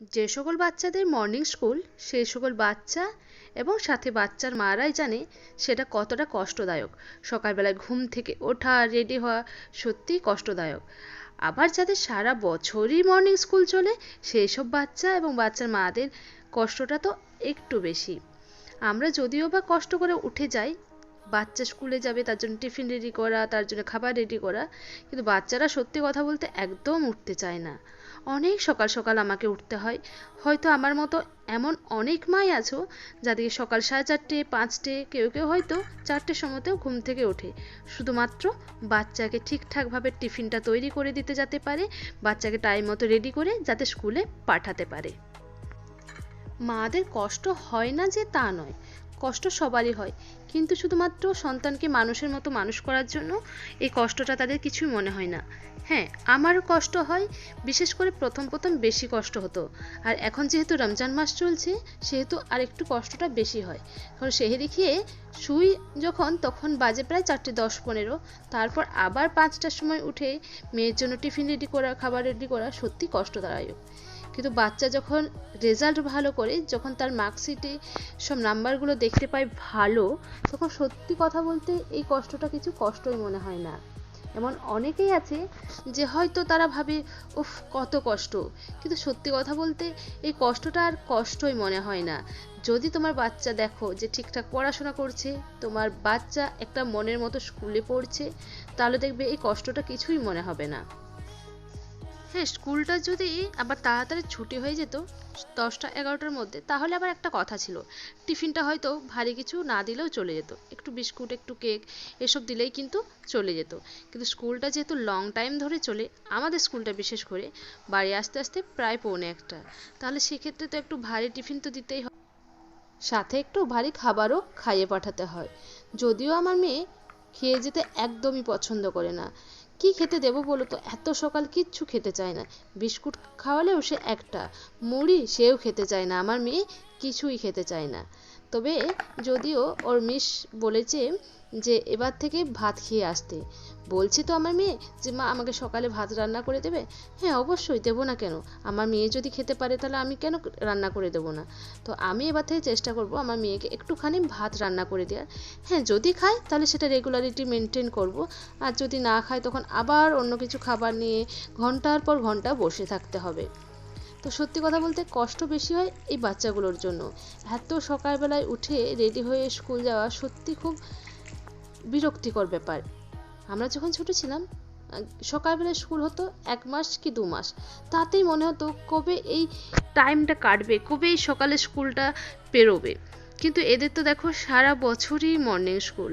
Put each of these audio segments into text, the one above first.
যে সকল বাচ্চাদের মর্নিং স্কুল সেই সকল বাচ্চা এবং সাথে বাচ্চার মারাই জানে সেটা কতটা কষ্টদায়ক। সকালবেলায় ঘুম থেকে ওঠা রেডি হওয়া সত্যিই কষ্টদায়ক। আবার যাদের সারা বছরই মর্নিং স্কুল চলে, সেই সব বাচ্চা এবং বাচ্চার মাদের কষ্টটা তো একটু বেশি। আমরা যদিও বা কষ্ট করে উঠে যাই, বাচ্চা স্কুলে যাবে, তার জন্য টিফিন রেডি করা, তার জন্য খাবার রেডি করা, কিন্তু বাচ্চারা সত্যি কথা বলতে একদম উঠতে চায় না। অনেক সকাল সকাল আমাকে উঠতে হয়। হয়তো আমার মতো এমন অনেক মাই আছো যাদেরকে সকাল সাড়ে চারটে, পাঁচটে, কেউ কেউ হয়তো চারটের সময়তেও ঘুম থেকে ওঠে। শুধুমাত্র বাচ্চাকে ঠিকঠাকভাবে টিফিনটা তৈরি করে দিতে যেতে পারে, বাচ্চাকে টাইম মতো রেডি করে যাতে স্কুলে পাঠাতে পারে। মাদের কষ্ট হয় না যে তা নয়। কষ্ট সবারই হয়। কিন্তু শুধুমাত্র সন্তানকে মানুষের মতো মানুষ করার জন্য এই কষ্টটা তাদের কিছুই মনে হয় না। হ্যাঁ আমারও কষ্ট হয়, বিশেষ করে প্রথম প্রথম বেশি কষ্ট হতো। আর এখন যেহেতু রমজান মাস চলছে, সেহেতু আর একটু কষ্টটা বেশি হয়। কারণ সেহেরি খেয়ে শুই যখন, তখন বাজে প্রায় চারটে দশ পনেরো। তারপর আবার পাঁচটার সময় উঠে মেয়ের জন্য টিফিন রেডি করা, খাবার রেডি করা সত্যি কষ্টদায়ক। কিন্তু বাচ্চা যখন রেজাল্ট ভালো করে, যখন তার মার্কশিটে সব নাম্বারগুলো দেখতে পায় ভালো, তখন সত্যি কথা বলতে এই কষ্টটা কিছু কষ্টই মনে হয় না। এমন অনেকেই আছে যে হয়তো তারা ভাবে, উফ, কত কষ্ট। কিন্তু সত্যি কথা বলতে এই কষ্টটা আর কষ্টই মনে হয় না। যদি তোমার বাচ্চা দেখো যে ঠিকঠাক পড়াশোনা করছে, তোমার বাচ্চা একটা মনের মতো স্কুলে পড়ছে, তাহলে দেখবে এই কষ্টটা কিছুই মনে হবে না। হ্যাঁ স্কুলটা যদি আবার তাড়াতাড়ি ছুটি হয়ে যেত দশটা এগারোটার মধ্যে, তাহলে আবার একটা কথা ছিল। টিফিনটা হয়তো ভারী কিছু না দিলেও চলে যেত। একটু বিস্কুট, একটু কেক এসব দিলেই কিন্তু চলে যেত। কিন্তু স্কুলটা যেহেতু লং টাইম ধরে চলে, আমাদের স্কুলটা বিশেষ করে বাড়ি আসতে আসতে প্রায় পৌনে একটা। তাহলে সেক্ষেত্রে তো একটু ভারী টিফিন তো দিতেই হয়। সাথে একটু ভারী খাবারও খাইয়ে পাঠাতে হয়। যদিও আমার মেয়ে খেয়ে যেতে একদমই পছন্দ করে না। কি খেতে দেবো বলো তো? এত সকাল কিচ্ছু খেতে চায় না। বিস্কুট খাওয়ালেও সে একটা। মুড়ি সেও খেতে চায় না। আমার মেয়ে কিছুই খেতে চায় না। তবে যদিও ওর মিস বলেছে যে এবার থেকে ভাত খেয়ে আসতে। বলছি তো আমার মেয়ে যে, মা, আমাকে সকালে ভাত রান্না করে দেবে? হ্যাঁ অবশ্যই, দেবো না কেন। আমার মেয়ে যদি খেতে পারে তাহলে আমি কেন রান্না করে দেবো না? তো আমি এবার থেকে চেষ্টা করব আমার মেয়েকে একটুখানি ভাত রান্না করে দেওয়ার। হ্যাঁ যদি খায় তাহলে সেটা রেগুলারিটি মেনটেন করব। আর যদি না খায় তখন আবার অন্য কিছু খাবার নিয়ে ঘণ্টার পর ঘণ্টা বসে থাকতে হবে। তো সত্যি কথা বলতে কষ্ট বেশি হয় এই বাচ্চাগুলোর জন্য। এত সকালবেলায় উঠে রেডি হয়ে স্কুল যাওয়া সত্যি খুব বিরক্তিকর ব্যাপার। আমরা যখন ছোট ছিলাম সকালবেলা স্কুল হতো এক মাস কি দু মাস। তাতেই মনে হতো কবে এই টাইমটা কাটবে, কবে এই সকালে স্কুলটা পেরোবে। কিন্তু এদের তো দেখো সারা বছরই মর্নিং স্কুল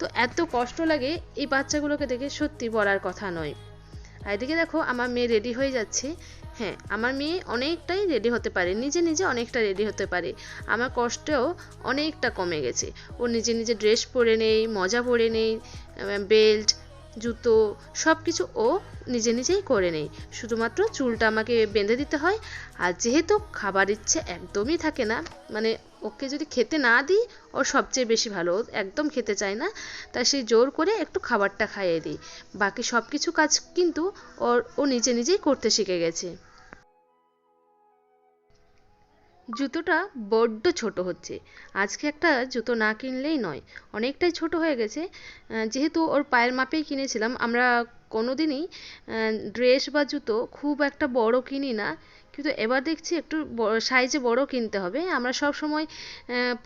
তো এত কষ্ট লাগে এই বাচ্চাগুলোকে দেখে সত্যি বলার কথা নয়। আর এদিকে দেখো আমার মেয়ে রেডি হয়ে যাচ্ছে। হ্যাঁ আমার মেয়ে অনেকটাই রেডি হতে পারে, নিজে নিজে অনেকটা রেডি হতে পারে। আমার কষ্টও অনেকটা কমে গেছে। ও নিজে নিজে ড্রেস পরে নেই, মজা পরে নেই বেল্ট জুতো সব কিছু ও নিজে নিজেই করে নেই। শুধুমাত্র চুলটা আমাকে বেঁধে দিতে হয়। আর যেহেতু খাবার ইচ্ছে একদমই থাকে না মানে ওকে যদি খেতে না দিই, ওর সবচেয়ে বেশি ভালো। একদম খেতে চায় না, তাই সেই জোর করে একটু খাবারটা খাইয়ে দিই। বাকি সব কিছু কাজ কিন্তু ওর, ও নিজে নিজেই করতে শিখে গেছে। জুতোটা বড্ড ছোট হচ্ছে। আজকে একটা জুতো না কিনলেই নয়। অনেকটাই ছোট হয়ে গেছে। যেহেতু ওর পায়ের মাপেই কিনেছিলাম, আমরা কোনোদিনই ড্রেস বা জুতো খুব একটা বড় কিনি না। কিন্তু এবার দেখছি একটু সাইজে বড় কিনতে হবে। আমরা সব সময়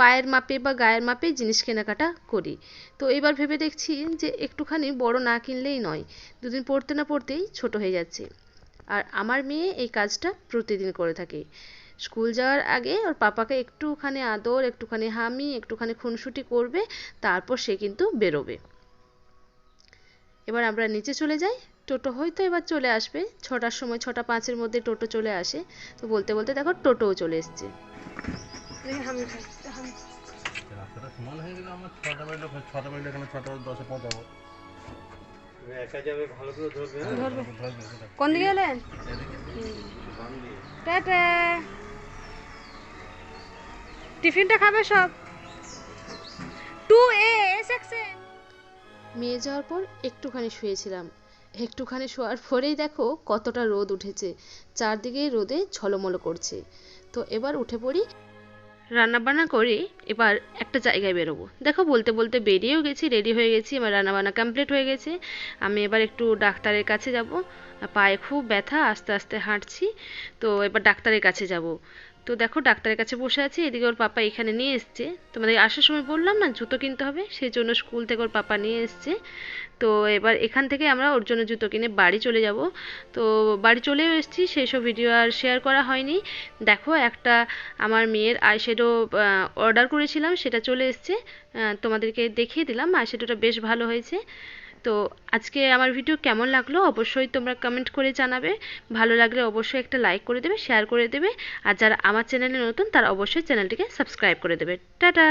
পায়ের মাপে বা গায়ের মাপে জিনিস কেনাকাটা করি। তো এবার ভেবে দেখছি যে একটুখানি বড় না কিনলেই নয়। দুদিন পরতে না পরতেই ছোট হয়ে যাচ্ছে। আর আমার মেয়ে এই কাজটা প্রতিদিন করে থাকে। স্কুল যাওয়ার আগে ওর পাপাকে একটুখানি আদর একটুখানি হামি একটুখানি খুনসুটি করবে তারপর সে কিন্তু বেরোবে। এবার আমরা নিচে চলে যাই। টোটো হয়তো এবার চলে আসবে। ছটার সময় ছটা পাঁচের মধ্যে টোটো চলে আসে। তো বলতে বলতে দেখো টোটোও চলে এসছে। কোন দিকে এলেন টাটা। টিফিনটা খাবে সব? টু এ মেয়ে যাওয়ার পর একটুখানি শুয়েছিলাম। একটুখানি শোয়ার পরেই দেখো কতটা রোদ উঠেছে। চারদিকে রোদে ঝলমলো করছে। তো এবার উঠে পড়ি। রান্নাবান্না করে এবার একটা জায়গায় বেরোবো। দেখো বলতে বলতে বেরিয়েও গেছি রেডি হয়ে গেছি এবার রান্নাবান্না কমপ্লিট হয়ে গেছে। আমি এবার একটু ডাক্তারের কাছে যাব। পায়ে খুব ব্যথা আস্তে আস্তে হাঁটছি। তো এবার ডাক্তারের কাছে যাব। তো দেখো, ডাক্তারের কাছে বসে আছি, এদিকে ওর পাপা এখানে নিয়ে এসছে। তোমাদের আসার সময় বললাম না, জুতো কিনতে হবে সেই জন্য স্কুল থেকে ওর পাপা নিয়ে এসছে। তো এবার এখান থেকে আমরা ওর জন্য জুতো কিনে বাড়ি চলে যাব। তো বাড়ি চলেও এসেছি, সেই সব ভিডিও আর শেয়ার করা হয়নি। দেখো, একটা আমার মেয়ের আইশ্যাডো অর্ডার করেছিলাম, সেটা চলে এসছে। তোমাদেরকে দেখিয়ে দিলাম আইশ্যাডোটা বেশ ভালো হয়েছে। তো আজকে আমার ভিডিও কেমন লাগল অবশ্যই তোমরা কমেন্ট করে জানাবে। ভালো লাগলে অবশ্যই একটা লাইক করে দেবে শেয়ার করে দেবে। আর যারা আমার চ্যানেলে নতুন তারা অবশ্যই চ্যানেলটিকে সাবস্ক্রাইব করে দেবে। টাটা!